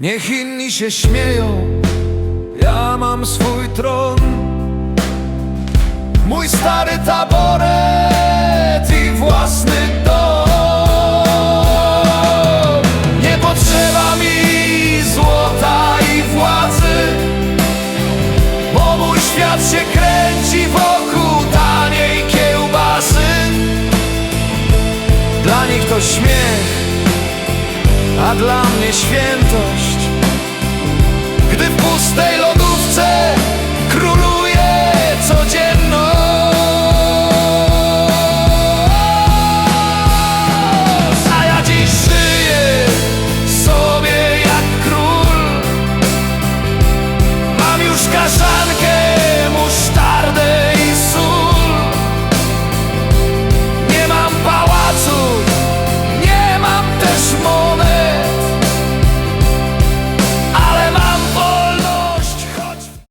Niech inni się śmieją, ja mam swój tron. Mój stary taboret i własny dom. Nie potrzeba mi złota i władzy, bo mój świat się kręci wokół taniej kiełbasy. Dla nich to śmiech, a dla mnie świętość gdy w pustej lodówce króluje codzienność. A ja dziś żyję sobie jak król. Mam już kaszankę